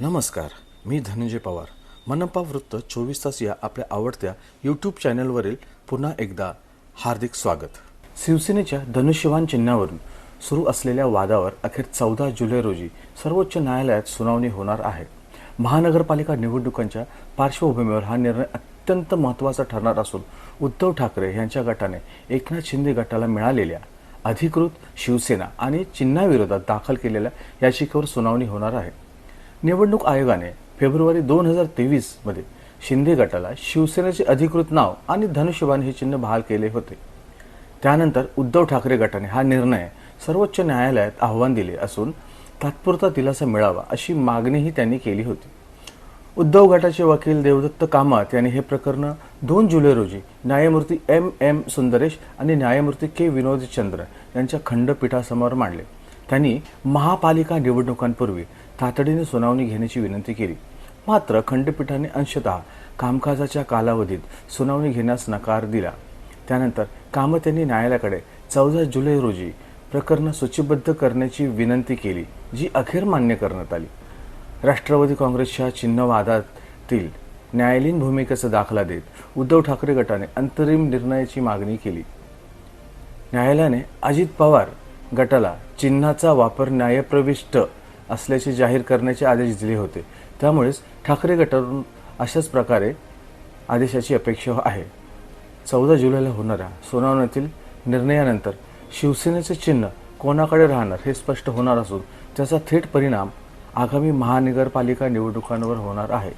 नमस्कार मी धनंजय पवार. मनपा वृत्त चोवीस तास या आपल्या आवडत्या यूट्यूब चॅनलवरील पुन्हा एकदा हार्दिक स्वागत. शिवसेनेच्या धनुष्यवान चिन्हावरून सुरू असलेल्या वादावर अखेर चौदा जुलै रोजी सर्वोच्च न्यायालयात सुनावणी होणार आहे. महानगरपालिका निवडणुकांच्या पार्श्वभूमीवर हा निर्णय अत्यंत महत्त्वाचा ठरणार असून उद्धव ठाकरे यांच्या गटाने एकनाथ शिंदे गटाला मिळालेल्या अधिकृत शिवसेना आणि चिन्हाविरोधात दाखल केलेल्या याचिकेवर सुनावणी होणार आहे. निवडणूक आयोगाने फेब्रुवारी दोन हजार तेवीसमध्ये शिंदे गटाला शिवसेनेचे अधिकृत नाव आणि धनुष्यबाण हे चिन्ह बहाल केले होते. त्यानंतर उद्धव ठाकरे गटाने हा निर्णय सर्वोच्च न्यायालयात आव्हान दिले असून तात्पुरता दिलासा मिळावा अशी मागणीही त्यांनी केली होती. उद्धव गटाचे वकील देवदत्त कामत यांनी हे प्रकरण दोन जुलै रोजी न्यायमूर्ती एम एम सुंदरेश आणि न्यायमूर्ती के विनोद चंद्र यांच्या खंडपीठासमोर मांडले. त्यांनी महापालिका निवडणुकांपूर्वी तातडीने सुनावणी घेण्याची विनंती केली. मात्र खंडपीठाने अंशतः कामकाजाच्या कालावधीत सुनावणी घेण्यास नकार दिला. त्यानंतर कामत यांनी न्यायालयाकडे चौदा जुलै रोजी प्रकरण सूचीबद्ध करण्याची विनंती केली जी अखेर मान्य करण्यात आली. राष्ट्रवादी काँग्रेसच्या चिन्हवादातील न्यायालयीन भूमिकेचा दाखला देत उद्धव ठाकरे गटाने अंतरिम निर्णयाची मागणी केली. न्यायालयाने अजित पवार गटाला चिन्हाचा वापर न्यायप्रविष्ट असल्याचे जाहीर करण्याचे आदेश दिले होते. त्यामुळेच ठाकरे गटाकडून अशाच प्रकारे आदेशाची अपेक्षा आहे. चौदा जुलैला होणाऱ्या सुनावणीतील निर्णयानंतर शिवसेनेचे चिन्ह कोणाकडे राहणार हे स्पष्ट होणार असून त्याचा थेट परिणाम आगामी महानगरपालिका निवडणुकांवर होणार आहे.